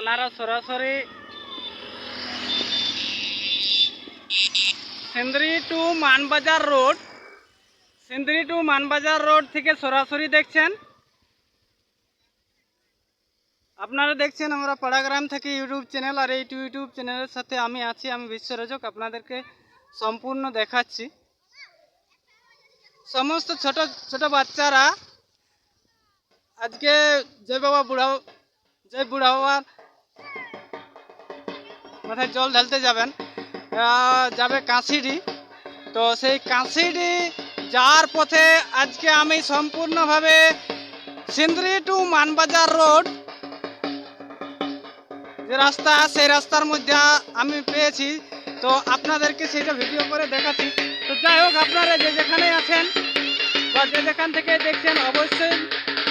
আপনারা সরাসরি Sindri to Manbazar road, Sindri to Manbazar road থেকে সরাসরি দেখছেন। আপনারা দেখছেন আমরা পাড়াগ্রাম থেকে ইউটিউব চ্যানেল আর এই ইউটিউব চ্যানেলের সাথে আমি আছি, আমি বিশ্বরজক, আপনাদেরকে সম্পূর্ণ দেখাচ্ছি। সমস্ত ছোট ছোট বাচ্চারা আজকে জয় বাবা বুড়া, জয় বুড়া বাবার মাথায় জল ঢালতে যাবেন যাবে কাঁসিডি। তো সেই কাঁসিডি যাওয়ার পথে আজকে আমি সম্পূর্ণভাবে সিন্দ্রি টু মানবাজার রোড, যে রাস্তা, সেই রাস্তার মধ্যে আমি পেয়েছি। তো আপনাদেরকে সেটা ভিডিও করে দেখাচ্ছি। তো যাই হোক, আপনারা যে যেখানে আছেন বা যে যেখান থেকে দেখছেন, অবশ্যই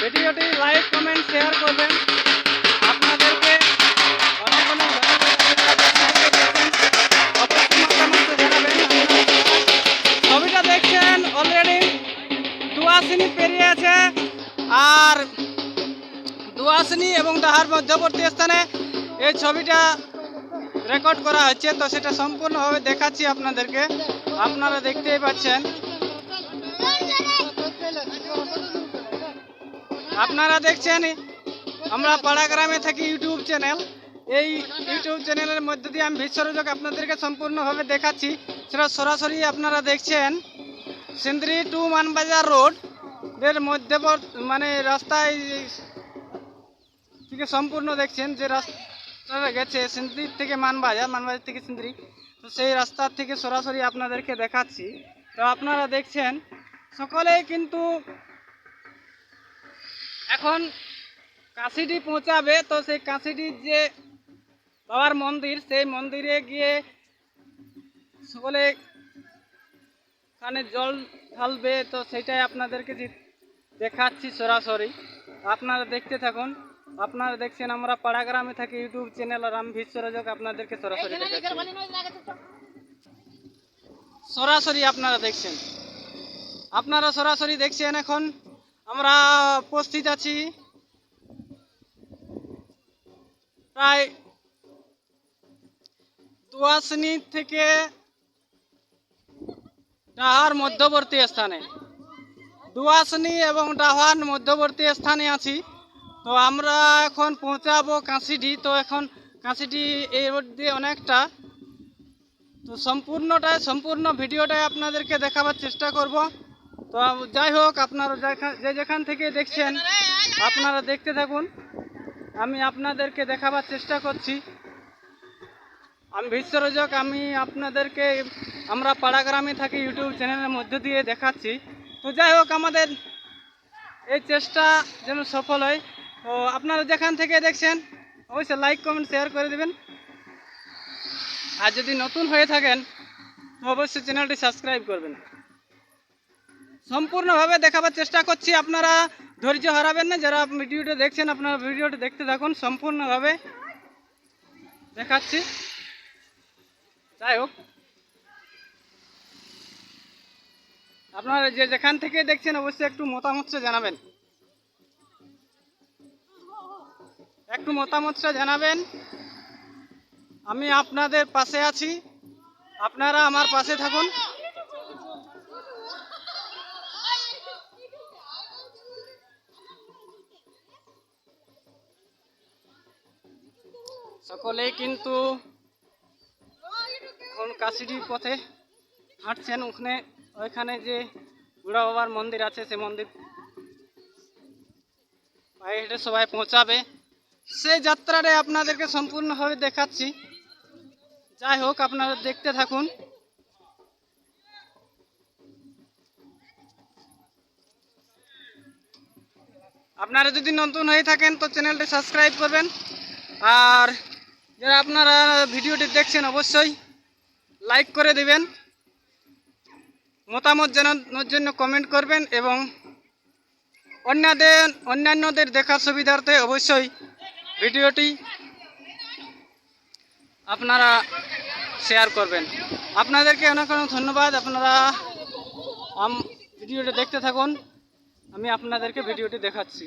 ভিডিওটি লাইক, কমেন্ট শেয়ার করবেন। দুয়াশিনী পেরিয়ে আছে আর দুয়াশিনী এবং তাহার মধ্যবর্তী স্থানে এই ছবিটা রেকর্ড করা হচ্ছে। তো সেটা সম্পূর্ণভাবে দেখাচ্ছি আপনাদেরকে। আপনারা দেখতেই পাচ্ছেন। আপনারা দেখছেন, আমরা পাড়া গ্রামে থাকি ইউটিউব চ্যানেল। এই ইউটিউব চ্যানেলের মধ্যে দিয়ে আমি বিশ্বরোজক আপনাদেরকে সম্পূর্ণভাবে দেখাচ্ছি। সেটা সরাসরি আপনারা দেখছেন। Sindri to Manbazar road. মধ্যে মানে রাস্তায় থেকে সম্পূর্ণ দেখছেন যে রাস্তাটা গেছে সিন্দ্রি থেকে মানবাজার মানবাজার থেকে সিন্দ্রি। তো সেই রাস্তার থেকে সরাসরি আপনাদেরকে দেখাচ্ছি। তো আপনারা দেখছেন, সকলেই কিন্তু এখন কাশিটি পৌঁছাবে। তো সেই কাশিটির যে বাবার মন্দির, সেই মন্দিরে গিয়ে সকলে ওখানে জল ঢালবে। তো সেটাই আপনাদেরকে দেখাচ্ছি সরাসরি। আপনারা দেখতে থাকুন। আপনারা দেখছেন আমরা পাড়াগ্রামে থাকি ইউটিউব চ্যানেল আর আমি বিশ্বরজক আপনাদেরকে সরাসরি সরাসরি আপনারা দেখছেন। আপনারা সরাসরি দেখছেন এখন। আমরা উপস্থিত আছি প্রায় দুয়াশনি থেকে ডাহার মধ্যবর্তী স্থানে। দুয়াশনি এবং ডাহান মধ্যবর্তী স্থানে আছি। তো আমরা এখন পৌঁছাবো কাঁসিডি। তো এখন কাঁসিডি এই রোড দিয়ে অনেকটা। তো সম্পূর্ণটাই, সম্পূর্ণ ভিডিওটাই আপনাদেরকে দেখাবার চেষ্টা করব। তো যাই হোক, আপনারা যে যেখান থেকে দেখছেন, আপনারা দেখতে থাকুন। আমি আপনাদেরকে দেখাবার চেষ্টা করছি। আমি বিশ্বরজক, আমি আপনাদেরকে, আমরা পাড়াগ্রামে থাকি, ইউটিউব চ্যানেলের মধ্য দিয়ে দেখাচ্ছি। তো যাই হোক, আমাদের এই চেষ্টা যেন সফল হয়। তো আপনারা যেখান থেকে দেখছেন, অবশ্যই লাইক কমেন্ট শেয়ার করে দেবেন। আর যদি নতুন হয়ে থাকেন, অবশ্যই চ্যানেলটি সাবস্ক্রাইব করবেন। সম্পূর্ণভাবে দেখাবার চেষ্টা করছি, আপনারা ধৈর্য হারাবেন না। যারা ভিডিওটা দেখছেন, আপনারা ভিডিওটা দেখতে থাকুন, সম্পূর্ণভাবে দেখাচ্ছি। যাই হোক আপনারা যে যেখান থেকে দেখছেন অবশ্যই একটু মতামতটা জানাবেন। একটু মতামতটা জানাবেন। আমি আপনাদের পাশে আছি। আপনারা আমার পাশে থাকুন। সকলেই কিন্তু এখন পথে হাঁটছেন, ওখানে ওইখানে যে বুড়া বাবার মন্দির আছে, সে মন্দির। পায়ে হেঁটে সবাই পৌঁছাবে। সেই যাত্রাটা আপনাদেরকে সম্পূর্ণভাবে দেখাচ্ছি। যাই হোক, আপনারা দেখতে থাকুন। আপনারা যদি নতুন হয়ে থাকেন, তো চ্যানেলটি সাবস্ক্রাইব করবেন। আর যারা আপনারা ভিডিওটি দেখছেন, অবশ্যই লাইক করে দেবেন। মতামত জানানোর জন্য কমেন্ট করবেন এবং অন্যদের, অন্যান্যদের দেখার সুবিধার্থে অবশ্যই ভিডিওটি আপনারা শেয়ার করবেন। আপনাদেরকে অনেক অনেক ধন্যবাদ। আপনারা ভিডিওটি দেখতে থাকুন। আমি আপনাদেরকে ভিডিওটি দেখাচ্ছি।